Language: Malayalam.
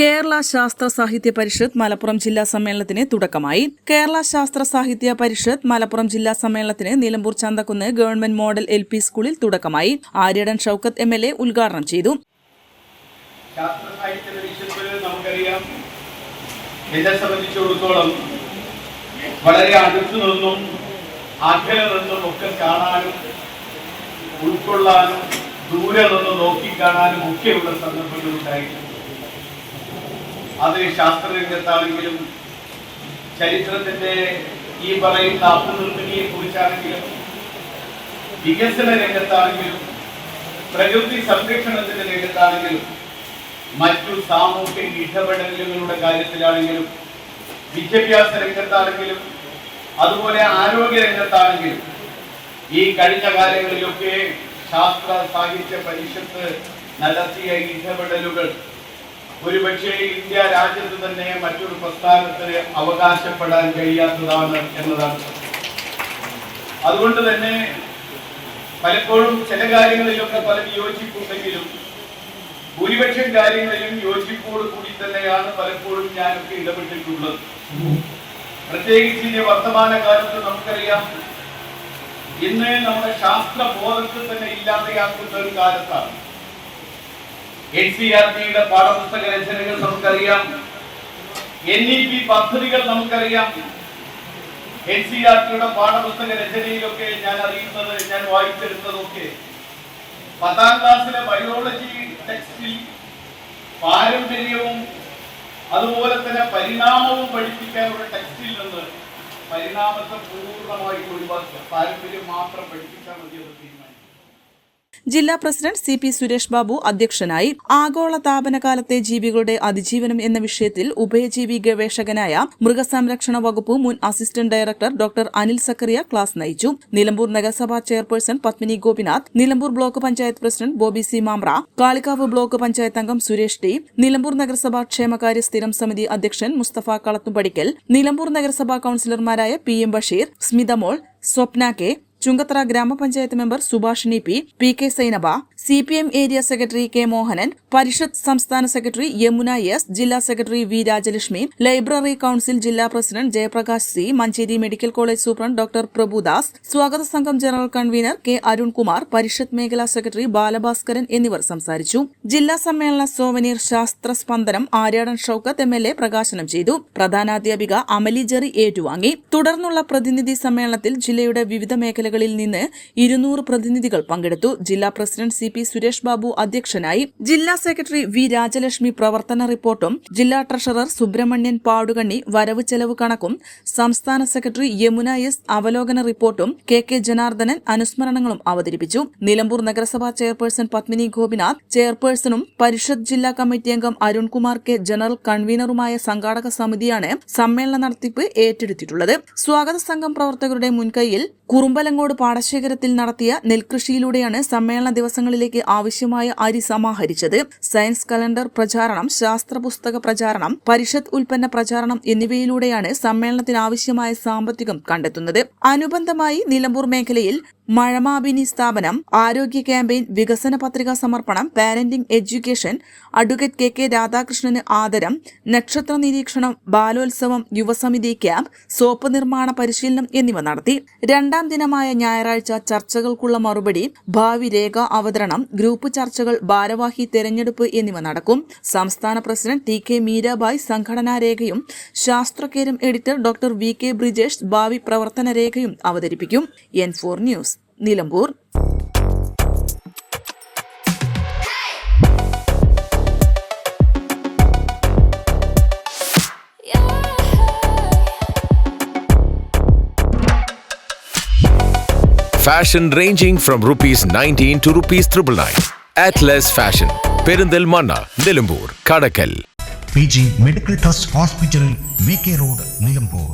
Kerala Sastra Sahitya Parishad Malappuram ജില്ലാ സമ്മേളനത്തിന് തുടക്കമായി. കേരള ശാസ്ത്ര സാഹിത്യ പരിഷത്ത് മലപ്പുറം ജില്ലാ സമ്മേളനത്തിന് Nilambur Chanthakkunnu government model L P സ്കൂളിൽ തുടക്കമായി. Aryadan Shoukath M L A ഉദ്ഘാടനം ചെയ്തു. വളരെ അടുത്തു നിന്നും അകലെ നിന്നും ഒക്കെ കാണാനും ഉൾക്കൊള്ളാനും ദൂരെ നിന്ന് നോക്കിക്കാണാനും ഒക്കെയുള്ള സന്ദർഭങ്ങൾ ഉണ്ടായിട്ടുണ്ട്. അത് ശാസ്ത്രരംഗത്താണെങ്കിലും ചരിത്രത്തിന്റെ ഈ പറയുന്ന അഭിനിർമ്മിതിയെ കുറിച്ചാണെങ്കിലും വികസന രംഗത്താണെങ്കിലും പ്രകൃതി സംരക്ഷണത്തിന്റെ രംഗത്താണെങ്കിലും മറ്റു സാമൂഹ്യ ഇടപെടലുകളുടെ കാര്യത്തിലാണെങ്കിലും വിദ്യാഭ്യാസ രംഗത്താണെങ്കിലും അതുപോലെ ആരോഗ്യ രംഗത്താണെങ്കിലും ഈ കഴിഞ്ഞ കാലങ്ങളിലൊക്കെ ശാസ്ത്ര സാഹിത്യ പരിഷത്ത് നടത്തിയ ഇടപെടലുകൾ ഒരുപക്ഷെ ഇന്ത്യ രാജ്യത്ത് തന്നെ മറ്റൊരു പ്രസ്ഥാനത്തിന് അവകാശപ്പെടാൻ കഴിയാത്തതാണ് എന്നതാണ് അതുകൊണ്ട് തന്നെ പലപ്പോഴും ചില കാര്യങ്ങളിലൊക്കെ പല യോജിപ്പുണ്ടെങ്കിലും ഭൂരിപക്ഷം കാര്യങ്ങളിലും യോജിപ്പോട് കൂടി തന്നെയാണ് പലപ്പോഴും ഞാനൊക്കെ ഇടപെട്ടിട്ടുള്ളത്. പ്രത്യേകിച്ച് ഇനി വർത്തമാന കാലത്ത് നമുക്കറിയാം ഇന്ന് നമ്മുടെ ശാസ്ത്ര ബോധത്തിൽ തന്നെ ഇല്ലാതെയാക്കുന്ന ഒരു കാലത്താണ്. എൻ സി പാഠപുസ്തക രചനകൾ നമുക്കറിയാം. എൻ ഇ പി പദ്ധതികൾ നമുക്കറിയാം. എൻ സി പാഠപുസ്തക രചനയിലൊക്കെ ഞാൻ അറിയുന്നത് ഞാൻ വായിച്ചെടുത്തതൊക്കെ. പത്താം ക്ലാസ്സിലെ ബയോളജി ടെക്സ്റ്റിൽ പാരമ്പര്യവും അതുപോലെ തന്നെ പരിണാമവും പഠിപ്പിക്കാനുള്ള ടെക്സ്റ്റിൽ നിന്ന് പരിണാമത്തെ പൂർണമായി ഒഴിവാക്കുക. പാരമ്പര്യം മാത്രം പഠിപ്പിച്ചാൽ മതി അത് ജില്ലാ president C P Suresh Babu അധ്യക്ഷനായി ആഗോള താപനകാലത്തെ ജീവികളുടെ അതിജീവനം എന്ന വിഷയത്തിൽ ഉഭയജീവി ഗവേഷകനായ മൃഗസംരക്ഷണ വകുപ്പ് മുൻ assistant director doctor Anil Zacharia class നയിച്ചു. നിലമ്പൂർ നഗരസഭാ chairperson Padmini Gopinath Nilambur block panchayat president Bobby C Mamra Kalikavu block panchayat അംഗം സുരേഷ് ടി നിലമ്പൂർ നഗരസഭാ ക്ഷേമകാര്യ സ്ഥിരം സമിതി അധ്യക്ഷൻ മുസ്തഫ കളത്തുപടിക്കൽ നിലമ്പൂർ നഗരസഭാ കൌൺസിലർമാരായ P M Basheer Smithamol Swapna K Chungathara ഗ്രാമപഞ്ചായത്ത് member Subhashini P P K Zainaba C P M area secretary K Mohanan Parishad സംസ്ഥാന സെക്രട്ടറി യമുന എസ് ജില്ലാ secretary V Rajalakshmi library council ജില്ലാ president Jayaprakash C Manjeri medical college superintendent doctor Prabhudas സ്വാഗത സംഘം general convener K Arunkumar Parishad മേഖലാ സെക്രട്ടറി ബാലഭാസ്കരൻ എന്നിവർ സംസാരിച്ചു. ജില്ലാ സമ്മേളന souvenir Sasthra Spandanam Aryadan Shoukath M L A പ്രകാശനം ചെയ്തു. പ്രധാനാധ്യാപിക അമലി ജെറി ഏറ്റുവാങ്ങി. തുടർന്നുള്ള പ്രതിനിധി സമ്മേളനത്തിൽ ജില്ലയുടെ വിവിധ മേഖലകളിൽ നിന്ന് ഇരുന്നൂറ് പ്രതിനിധികൾ പങ്കെടുത്തു. ജില്ലാ president C P Suresh Babu അധ്യക്ഷനായി. ജില്ലാ സെക്രട്ടറി വി രാജലക്ഷ്മി പ്രവർത്തന റിപ്പോർട്ടും ജില്ലാ ട്രഷറർ സുബ്രഹ്മണ്യൻ പാടുകണ്ണി വരവ് ചെലവ് കണക്കും സംസ്ഥാന സെക്രട്ടറി യമുന എസ് അവലോകന റിപ്പോർട്ടും കെ കെ ജനാർദ്ദനൻ അനുസ്മരണങ്ങളും അവതരിപ്പിച്ചു. നിലമ്പൂർ നഗരസഭാ ചെയർപേഴ്സൺ പത്മിനി ഗോപിനാഥ് ചെയർപേഴ്സണും പരിഷത്ത് ജില്ലാ കമ്മിറ്റി അംഗം അരുൺകുമാർ കെ ജനറൽ കൺവീനറുമായ സംഘാടക സമിതിയാണ് സമ്മേളന നടത്തിപ്പ് ഏറ്റെടുത്തിട്ടുള്ളത്. സ്വാഗത സംഘം പ്രവർത്തകരുടെ മുൻകൈയിൽ കുറുമ്പലങ്ങോട് പാടശേഖരത്തിൽ നടത്തിയ നെൽകൃഷിയിലൂടെയാണ് സമ്മേളന ദിവസങ്ങളിലേക്ക് ആവശ്യമായ അരി സമാഹരിച്ചത്. സയൻസ് കലണ്ടർ പ്രചാരണം ശാസ്ത്ര പുസ്തക പ്രചാരണം പരിഷത്ത് ഉൽപ്പന്ന പ്രചാരണം എന്നിവയിലൂടെയാണ് സമ്മേളനത്തിന് ആവശ്യമായ സാമ്പത്തികം കണ്ടെത്തുന്നത്. അനുബന്ധമായി നിലമ്പൂർ മേഖലയിൽ മഴമാബിനി സ്ഥാപനം ആരോഗ്യ ക്യാമ്പയിൻ വികസന പത്രികാ സമർപ്പണം parenting education advocate K K രാധാകൃഷ്ണന് ആദരം നക്ഷത്ര നിരീക്ഷണം ബാലോത്സവം യുവസമിതി ക്യാമ്പ് സോപ്പ് നിർമ്മാണ പരിശീലനം എന്നിവ നടത്തി. രണ്ടാം ദിനമായ ഞായറാഴ്ച ചർച്ചകൾക്കുള്ള മറുപടി ഭാവി രേഖ അവതരണം ഗ്രൂപ്പ് ചർച്ചകൾ ഭാരവാഹി തെരഞ്ഞെടുപ്പ് എന്നിവ നടക്കും. സംസ്ഥാന പ്രസിഡന്റ് ടി കെ മീരാബായ് സംഘടനാ രേഖയും Sasthrakeram editor doctor V K Brijesh ഭാവി പ്രവർത്തന രേഖയും അവതരിപ്പിക്കും. N four news Nilambur. Fashion ranging from rupees 19 to rupees 999. Atlas Fashion. Perinthalmanna Nilambur Kadakkal P G medical trust hospital V K road Nilambur